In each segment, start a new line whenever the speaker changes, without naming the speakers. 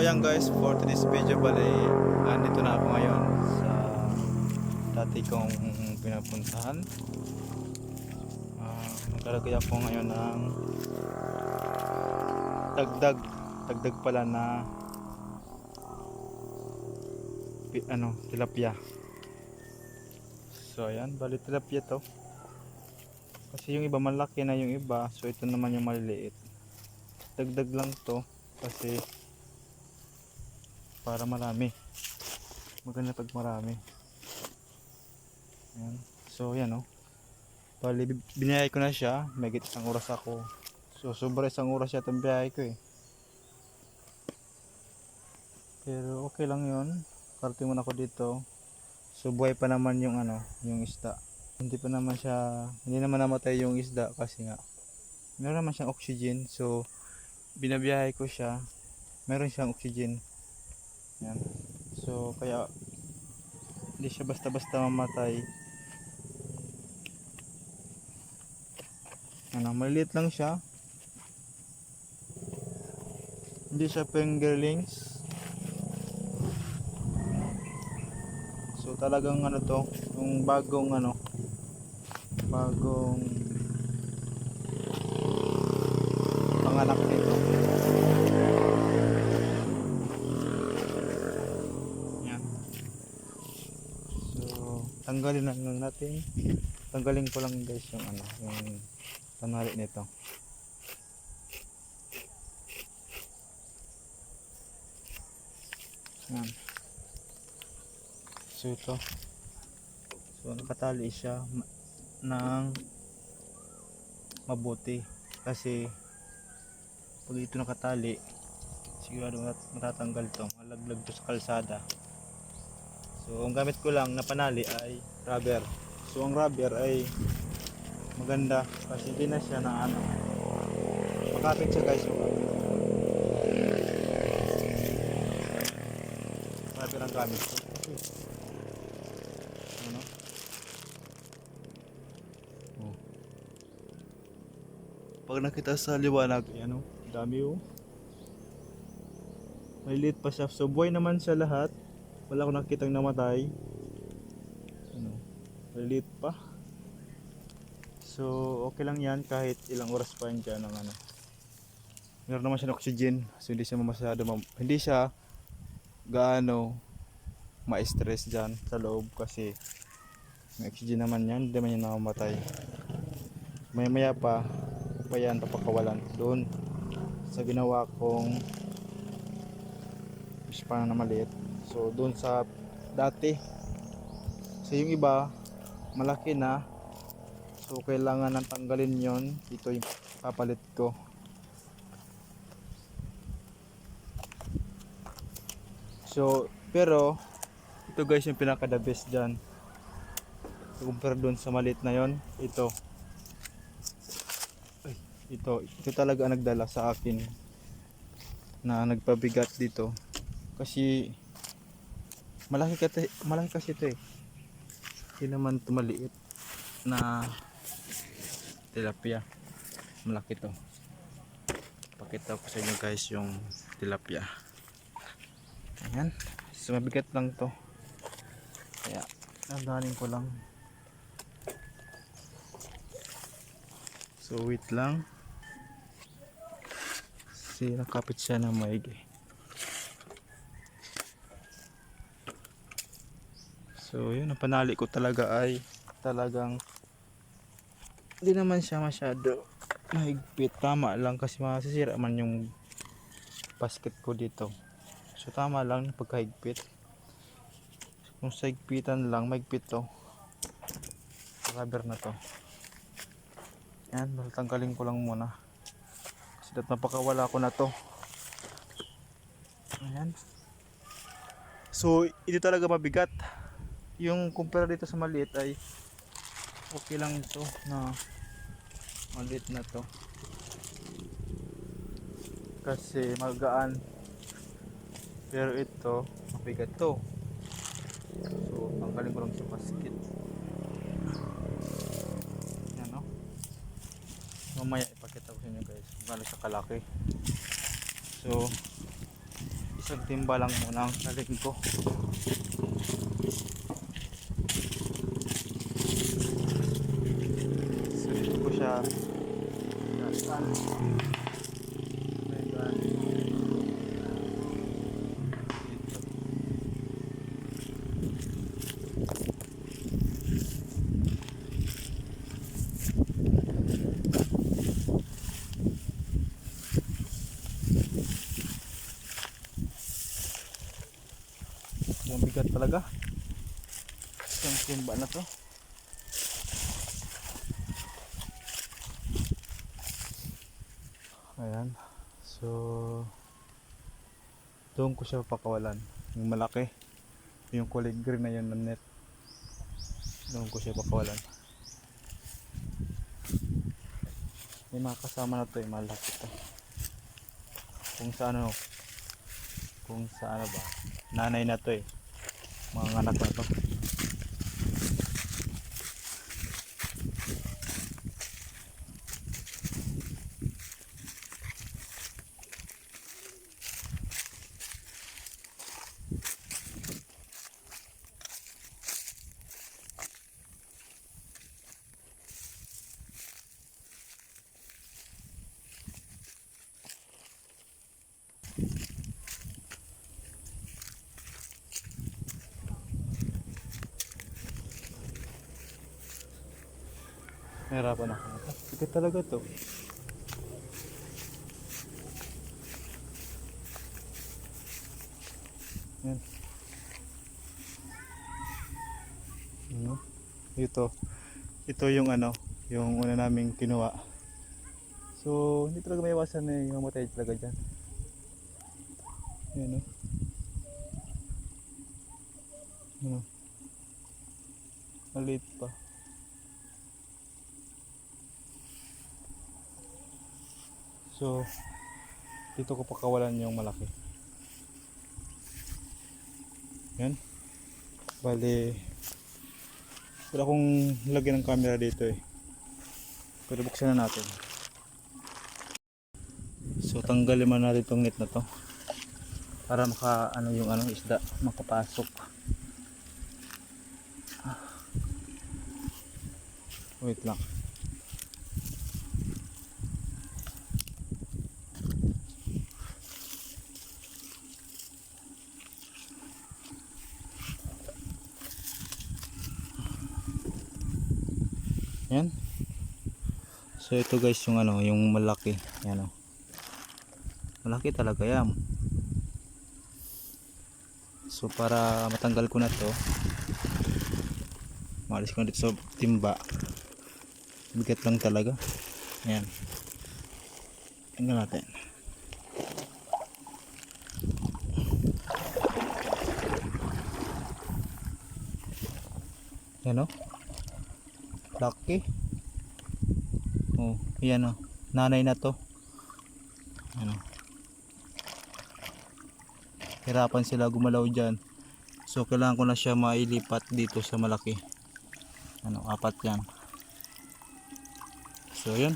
ayan guys, for today's video bali, andito na ako ngayon sa dati kong pinapuntahan. Ah, maglalagay ako ngayon ng dagdag, dagdag pala na ano, tilapia. So ayan, bali tilapia to. Kasi yung iba malaki na yung iba, so ito naman yung maliliit. Dagdag lang to kasi para marami. Maganda pag marami. Ayan. So yan oh. Bali bi- biniyay ko na siya, may isang oras ako. So sobra isang oras yata biyahe ko eh. Pero okay lang yun. Karating mo na ako dito. So buhay pa naman yung ano, yung isda. Hindi pa naman siya, hindi naman namatay yung isda kasi nga meron naman siyang oxygen. So binabiyahe ko siya. Meron siyang oxygen. Yan. So kaya hindi siya basta-basta mamatay. Ano, maliit lang siya. Hindi siya fingerlings. So talagang ano to, yung bagong ano, bagong panganak nito. Yan. So tanggalin na lang natin. Tanggalin ko lang guys yung ano, yung tanali nito. Yan. So ito. So nakatali siya ng mabuti kasi pag ito nakatali sigurado mat- matatanggal to malaglag to sa kalsada so ang gamit ko lang na panali ay rubber. So ang rubber ay maganda kasi hindi na siya na ano. Makapit siya guys rubber. Ang gamit ko. Ano? Oh. pag nakita sa liwanag eh, ano? Dami oh. Maliit pa siya. So buhay naman siya lahat wala akong nakitang namatay. Ano maliit pa. So okay lang yan. Kahit ilang oras pa yan dyan ng ano. Meron naman siya oxygen. So hindi siya masyado mam- hindi siya gaano ma-stress dyan sa loob kasi may oxygen naman yan. Hindi naman yan namamatay. Maya maya pa pa yan papakawalan doon sa ginawa kong fish pan na maliit so doon sa dati so yung iba malaki na. So kailangan nang tanggalin yon ito yung papalit ko. So pero ito guys yung pinaka the best dyan. So, compare doon sa maliit na yon ito. Ay, ito. Ito talaga ang nagdala sa akin na nagpabigat dito kasi malaki kasi malaki kasi ito eh. Hindi naman ito maliit na tilapia. Malaki to pakita ko sa inyo guys yung tilapia. Ayan. So mabigat lang to. Kaya nandanin ko lang. So wait lang. Kasi nakapit siya ng maigi So yun, ang panali ko talaga ay talagang hindi naman siya masyado mahigpit. Tama lang kasi masisira man yung basket ko dito. So tama lang pagkahigpit. Kung sa higpitan lang, mahigpit to. Rubber na to. Yan, tanggalin ko lang muna. Kasi dat napakawala ko na to. Ayan. So, ito talaga mabigat yung kumpara dito sa maliit ay okay lang ito na maliit na to. Kasi magaan. Pero ito mabigat to. So tanggalin ko lang sa basket. Yan no? Mamaya ipakita ko sa inyo guys. Kung gaano siya kalaki. So Isang timba lang muna ang saling ko. So dito ko siya nasaan. Ayan. Dito. Yung bigat talaga. Isang timba na to. Ayan. So, doon ko siya pakawalan. Yung malaki. Yung kulay green na yun ng net. Doon ko siya pakawalan. May mga kasama na to eh, malaki to. Kung sa ano, kung sa ano ba, nanay na to eh. Mga anak na to. Nahirapan ako. Bigat talaga to. Yan. Ano? Ito. Ito yung ano, yung una naming kinuha. So, hindi talaga may iwasan na yung mamatay talaga dyan. Yan o. Ano? Maliit pa. So, dito ko pakawalan yung malaki. Yan. Bali, wala akong lagyan ng camera dito eh. Pero buksan na natin. So, tanggalin man natin itong net na to. Para maka, ano yung ano, isda, makapasok. Ah. Wait lang. Yan. So ito guys yung ano, yung malaki. Yan oh. Malaki talaga yan. So para matanggal ko na to, maalis ko na dito sa timba. Bigat lang talaga. Ayan. Tingnan natin. Yan oh. Laki. Oh, yan oh. Nanay na to. Ano. Hirapan sila gumalaw diyan. So kailangan ko na siya mailipat dito sa malaki. Ano, apat 'yan. So yun.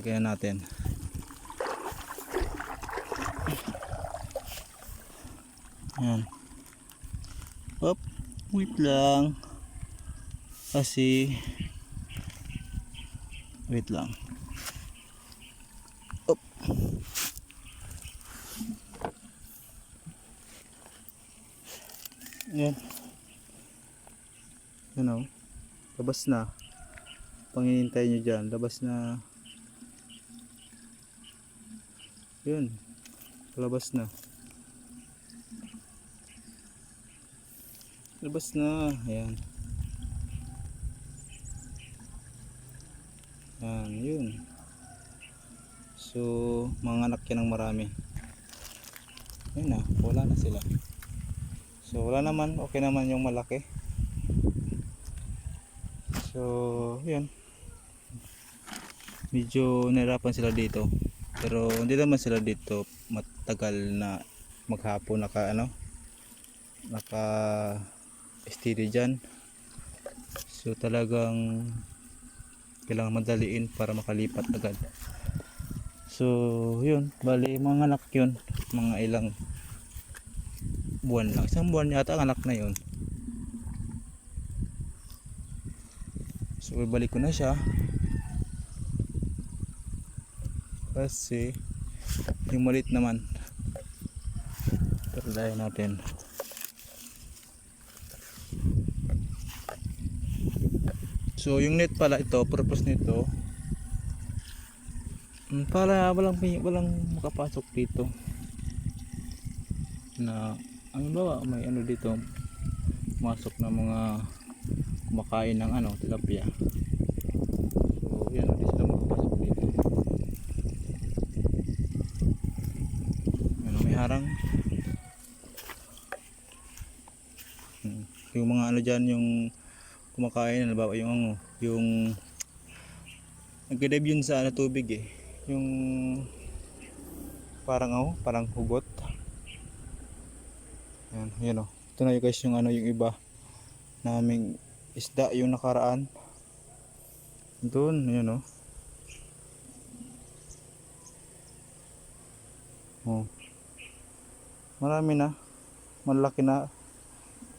Lagyan natin. Yan. Up. Wait lang kasi wait lang Up. Ayan. Yan o. Labas na. Panginintay nyo dyan. Labas na. Yun. Labas na. Labas na. Ayan. Yan, yun. So, mga anak yan ng marami. Yun na, wala na sila. So, wala naman, okay naman yung malaki. So, yun. Medyo nahirapan sila dito. Pero hindi naman sila dito matagal na maghapon naka ano naka steady dyan. So talagang kailangan madaliin para makalipat agad so yun bali mga anak yun mga ilang buwan lang. Isang buwan yata ang anak na yun. So ibalik ko na siya. Kasi yung malit naman. Perdayan natin. So yung net pala ito, purpose nito mm, para walang walang makapasok dito. Na ang bawa may ano dito masok na mga kumakain ng ano tilapia. So yan hindi sila makapasok dito. Ano may harang? Hmm. yung mga ano dyan yung kumakain. Ba yung ano yung nagdidive yun sa ano, tubig eh. Yung parang oh parang hugot. Yan yan oh. Ito na yung guys yung ano yung iba naming isda yung nakaraan. Doon yan oh. Oh. Marami na. Malaki na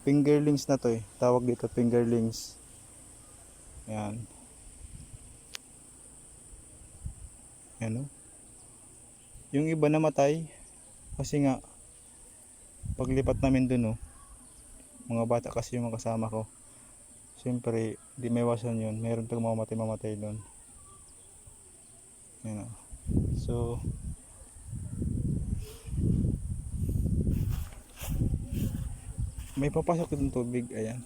fingerlings na to eh. Tawag dito fingerlings. Yan yan oh. Yung iba namatay kasi nga paglipat namin dun oh. Mga bata kasi yung mga kasama ko. Siyempre di may iwasan yun. Meron pag mamatay mamatay dun. Yan oh. so may papasok din tubig ayan.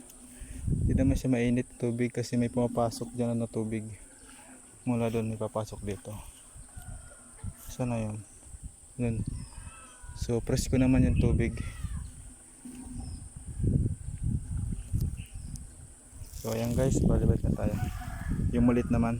Hindi naman siya mainit tubig kasi may pumapasok dyan na tubig. Mula doon may papasok dito. Sana yun? Yun so press ko naman yung tubig. So ayan guys balibalik na tayo. Yung mulit naman